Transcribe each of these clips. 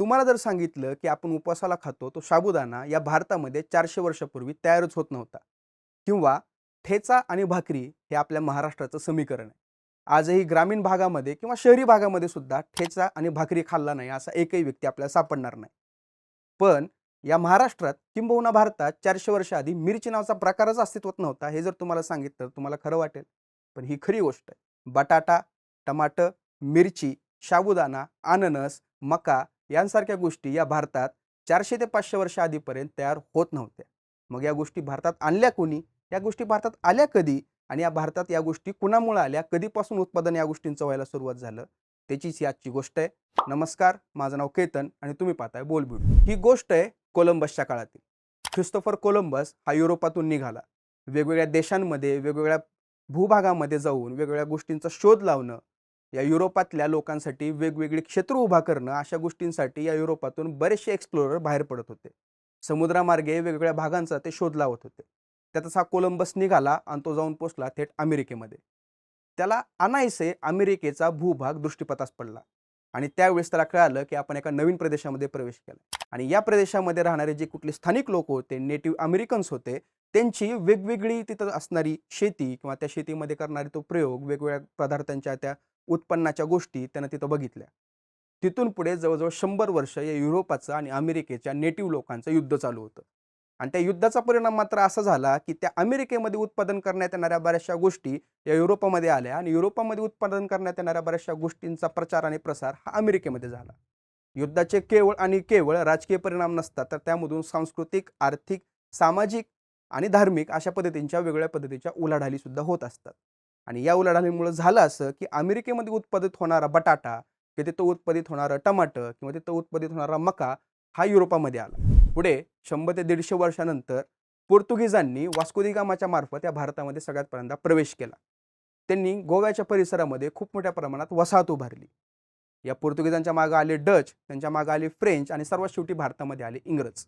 तुम्हाला जर सांगितलं की आपण उपवासाला खातो तो साबुदाणा या भारतामध्ये चारशे वर्षापूर्वी तयारच होत नव्हता. किंवा ठेचा आणि भाकरी हे आपल्या महाराष्ट्राचं समीकरण आहे. आजही ग्रामीण भागामध्ये किंवा शहरी भागामध्ये सुद्धा ठेचा आणि भाकरी खाल्ला नाही असा एकही व्यक्ती आपल्याला सापडणार नाही. पण या महाराष्ट्रात किंबहुना भारतात चारशे वर्ष आधी मिरची नावाचा प्रकारच अस्तित्वात नव्हता हे जर तुम्हाला सांगितलं तर तुम्हाला खरं वाटेल. पण ही खरी गोष्ट आहे. बटाटा टमाटर मिरची साबुदाणा अननस मका यांसारख्या गोष्टी या भारतात चारशे ते पाचशे वर्ष आधीपर्यंत तयार होत नव्हत्या. मग या गोष्टी भारतात आणल्या कोणी? या गोष्टी भारतात आल्या कधी? आणि या भारतात या गोष्टी कुणामुळे आल्या? कधीपासून उत्पादन या गोष्टींचं व्हायला सुरुवात झालं? त्याचीच ही आजची गोष्ट आहे. नमस्कार माझं नाव केतन आणि तुम्ही पाहताय बोलबीड ही गोष्ट आहे कोलंबसच्या काळातील. ख्रिस्तोफर कोलंबस हा युरोपातून निघाला. वेगवेगळ्या देशांमध्ये वेगवेगळ्या भूभागामध्ये जाऊन वेगवेगळ्या गोष्टींचा शोध लावणं या युरोपातल्या लोकांसाठी वेगवेगळी क्षेत्र उभा करणं अशा गोष्टींसाठी या युरोपातून बरेचसे एक्सप्लोरर बाहेर पडत होते. समुद्रामार्गे वेगवेगळ्या भागांचा ते शोध लावत होते. त्यातच हा कोलंबस निघाला आणि तो जाऊन पोचला थेट अमेरिकेमध्ये. त्याला अनायसे अमेरिकेचा भूभाग दृष्टीपथास पडला आणि त्यावेळेस त्याला कळालं की आपण एका नवीन प्रदेशामध्ये प्रवेश केला आणि या प्रदेशामध्ये राहणारे जे कुठले स्थानिक लोक होते नेटिव्ह अमेरिकन्स होते त्यांची वेगवेगळी तिथं असणारी शेती किंवा त्या शेतीमध्ये करणारे तो प्रयोग वेगवेगळ्या पदार्थांच्या त्या उत्पन्नाच्या गोष्टी त्यानं तिथं बघितल्या. तिथून पुढे जवळजवळ शंभर वर्ष या युरोपाचं आणि अमेरिकेच्या नेटिव्ह लोकांचं युद्ध चालू होतं. आणि त्या युद्धाचा परिणाम मात्र असा झाला की त्या अमेरिकेमध्ये उत्पादन करण्यात येणाऱ्या बऱ्याचशा गोष्टी या युरोपामध्ये आल्या आणि युरोपामध्ये उत्पादन करण्यात येणाऱ्या बऱ्याचशा गोष्टींचा प्रचार आणि प्रसार हा अमेरिकेमध्ये झाला. युद्धाचे केवळ आणि केवळ राजकीय परिणाम नसतात तर त्यामधून सांस्कृतिक आर्थिक सामाजिक आणि धार्मिक अशा पद्धतींच्या वेगवेगळ्या पद्धतीच्या उलाढाली सुद्धा होत असतात. आणि या उलाढालीमुळे झालं असं की अमेरिकेमध्ये उत्पादित होणारा बटाटा किंवा तिथं उत्पादित होणारं टमाटर किंवा तिथं उत्पादित होणारा मका हा युरोपामध्ये आला. पुढे शंभर ते दीडशे वर्षानंतर पोर्तुगीजांनी वास्कोदी गामाच्या मार्फत या भारतामध्ये सगळ्यात पहिल्यांदा प्रवेश केला. त्यांनी गोव्याच्या परिसरामध्ये खूप मोठ्या प्रमाणात वसाहत उभारली. या पोर्तुगीजांच्या मागं आले डच त्यांच्या मागं आले फ्रेंच आणि सर्वात शेवटी भारतामध्ये आले इंग्रज.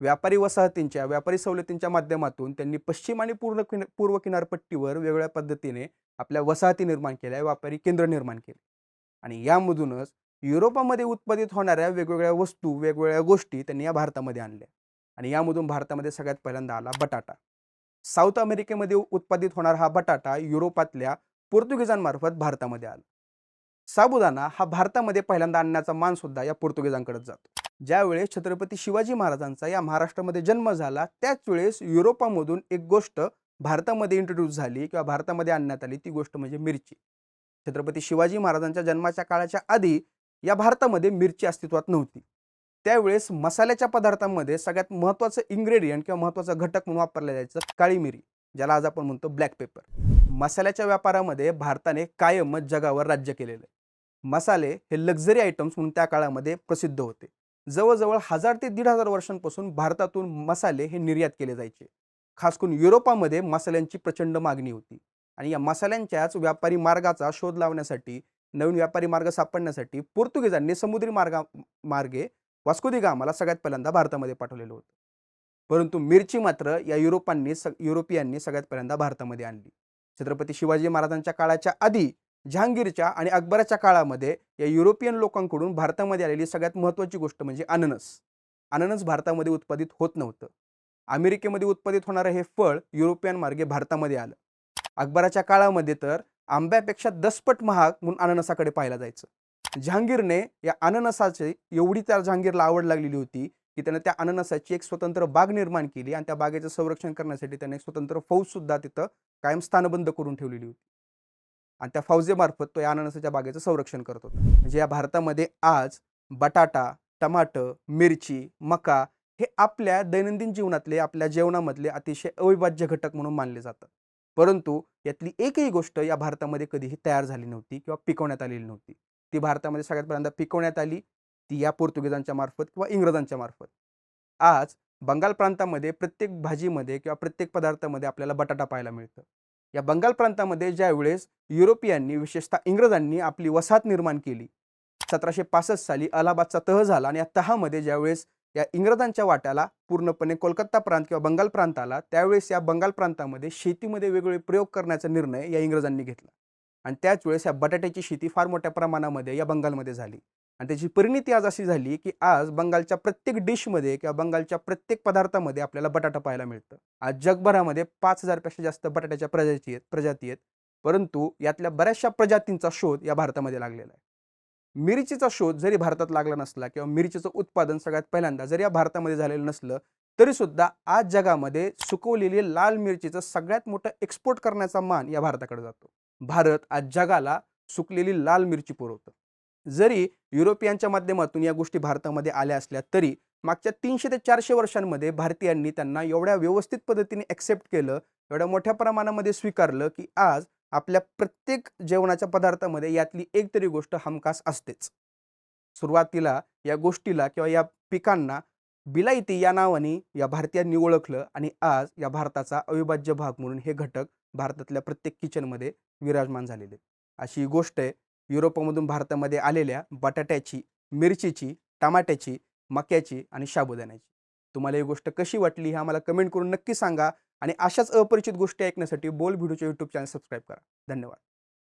व्यापारी वसाहतींच्या व्यापारी सवलतींच्या माध्यमातून त्यांनी पश्चिम आणि पूर्ण किन पूर्व किनारपट्टीवर वेगवेगळ्या पद्धतीने आपल्या वसाहती निर्माण केल्या व्यापारी केंद्र निर्माण केले. आणि यामधूनच युरोपामध्ये उत्पादित होणाऱ्या वेगवेगळ्या वस्तू वेगवेगळ्या गोष्टी त्यांनी या भारतामध्ये आणल्या. आणि यामधून भारतामध्ये सगळ्यात पहिल्यांदा आला बटाटा. साऊथ अमेरिकेमध्ये उत्पादित होणारा हा बटाटा युरोपातल्या पोर्तुगीजांमार्फत भारतामध्ये आला. साबुदाणा हा भारतामध्ये पहिल्यांदा आणण्याचा मान सुद्धा या पोर्तुगीजांकडेच जातो. ज्यावेळेस छत्रपती शिवाजी महाराजांचा या महाराष्ट्रामध्ये जन्म झाला त्याच वेळेस युरोपामधून एक गोष्ट भारतामध्ये इंट्रोड्यूस झाली किंवा भारतामध्ये आणण्यात आली ती गोष्ट म्हणजे मिरची. छत्रपती शिवाजी महाराजांच्या जन्माच्या काळाच्या आधी या भारतामध्ये मिरची अस्तित्वात नव्हती. त्यावेळेस मसाल्याच्या पदार्थांमध्ये सगळ्यात महत्त्वाचं इन्ग्रेडियंट किंवा महत्त्वाचा घटक म्हणून वापरलं जायचं काळी मिरी ज्याला आज आपण म्हणतो ब्लॅक पेपर मसाल्याच्या व्यापारामध्ये भारताने कायमच जगावर राज्य केलेलं आहे. मसाले हे लक्झरी आयटम्स म्हणून त्या काळामध्ये प्रसिद्ध होते. जवळजवळ हजार ते दीड हजार वर्षांपासून भारतातून मसाले हे निर्यात केले जायचे. खास करून युरोपामध्ये मसाल्यांची प्रचंड मागणी होती. आणि या मसाल्यांच्याच व्यापारी मार्गाचा शोध लावण्यासाठी नवीन व्यापारी मार्ग सापडण्यासाठी पोर्तुगीजांनी समुद्री मार्गा मार्गे वास्कोदी गामाला सगळ्यात पहिल्यांदा भारतामध्ये पाठवलेलं होतं. परंतु मिरची मात्र या युरोपांनी स युरोपियांनी सगळ्यात पहिल्यांदा भारतामध्ये आणली. छत्रपती शिवाजी महाराजांच्या काळाच्या आधी जहांगीरच्या आणि अकबराच्या काळामध्ये या युरोपियन लोकांकडून भारतामध्ये आलेली सगळ्यात महत्त्वाची गोष्ट म्हणजे अननस. अननस भारतामध्ये उत्पादित होत नव्हतं. अमेरिकेमध्ये उत्पादित होणारं हे फळ युरोपियन मार्गे भारतामध्ये आलं. अकबराच्या काळामध्ये तर आंब्यापेक्षा दसपट महाग म्हणून अननसाकडे पाहिलं जायचं. जहांगीरने या अननसाची एवढी त्या जहांगीरला आवड लागलेली होती की त्यानं त्या अननसाची एक स्वतंत्र बाग निर्माण केली आणि त्या बागेचं संरक्षण करण्यासाठी त्याने एक स्वतंत्र फौज सुद्धा तिथं कायम स्थानबंद करून ठेवलेली होती. आणि त्या फौजेमार्फत तो या अननसाच्या बागेचं संरक्षण करत होता. म्हणजे या भारतामध्ये आज बटाटा टमाटर मिरची मका हे आपल्या दैनंदिन जीवनातले आपल्या जेवणामधले अतिशय अविभाज्य घटक म्हणून मानले जातात. परंतु यातली एकही गोष्ट या भारतामध्ये कधीही तयार झाली नव्हती किंवा पिकवण्यात आलेली नव्हती. ती भारतामध्ये सगळ्यात पहिल्यांदा पिकवण्यात आली ती या पोर्तुगीजांच्या मार्फत किंवा इंग्रजांच्या मार्फत. आज बंगाल प्रांतामध्ये प्रत्येक भाजीमध्ये किंवा प्रत्येक पदार्थामध्ये आपल्याला बटाटा पाहायला मिळतं. या बंगाल प्रांतामध्ये ज्या वेळेस युरोपियांनी विशेषतः इंग्रजांनी आपली वसाहत निर्माण केली सतराशे पासष्ट साली अलाहाबादचा तह झाला आणि या तहामध्ये ज्यावेळेस या इंग्रजांच्या वाट्याला पूर्णपणे कोलकाता प्रांत किंवा बंगाल प्रांत आला त्यावेळेस या बंगाल प्रांतामध्ये शेतीमध्ये वेगवेगळे प्रयोग करण्याचा निर्णय या इंग्रजांनी घेतला. आणि त्याच वेळेस या बटाट्याची शेती फार मोठ्या प्रमाणामध्ये या बंगालमध्ये झाली. आणि त्याची परिणिती आज अशी झाली की आज बंगालच्या प्रत्येक डिशमध्ये किंवा बंगालच्या प्रत्येक पदार्थामध्ये आपल्याला बटाटा पाहायला मिळतं. आज जगभरामध्ये पाच हजारपेक्षा जास्त बटाट्याच्या प्रजाती आहेत प्रजाती आहेत. परंतु यातल्या बऱ्याचशा प्रजातींचा शोध या भारतामध्ये लागलेला आहे. मिरचीचा शोध जरी भारतात लागला नसला किंवा मिरचीचं उत्पादन सगळ्यात पहिल्यांदा जरी या भारतामध्ये झालेलं नसलं तरी सुद्धा आज जगामध्ये सुकवलेली लाल मिरचीचं सगळ्यात मोठं एक्सपोर्ट करण्याचा मान या भारताकडे जातो. भारत आज जगाला सुकलेली लाल मिरची पुरवतं. जरी युरोपियांच्या माध्यमातून या गोष्टी भारतामध्ये आल्या असल्या तरी मागच्या तीनशे ते चारशे वर्षांमध्ये भारतीयांनी त्यांना एवढ्या व्यवस्थित पद्धतीने ॲक्सेप्ट केलं एवढ्या मोठ्या प्रमाणामध्ये स्वीकारलं की आज आपल्या प्रत्येक जेवणाच्या पदार्थामध्ये यातली एक तरी गोष्ट हमखास असतेच. सुरुवातीला या गोष्टीला किंवा या पिकांना बिलायती या नावाने या भारतीयांनी ओळखलं आणि आज या भारताचा अविभाज्य भाग म्हणून हे घटक भारतातल्या प्रत्येक किचनमध्ये विराजमान झालेले. अशी ही गोष्ट आहे. युरोपमधून भारतामध्ये आलेल्या बटाट्याची मिरचीची टमाट्याची मक्याची आणि साबुदाण्याची तुम्हाला ही गोष्ट कशी वाटली हे आम्हाला कमेंट करून नक्की सांगा आणि अशाच अपरिचित गोष्टी ऐकण्यासाठी बोल व्हिडिओच्या यूट्यूब चॅनल सबस्क्राईब करा. धन्यवाद.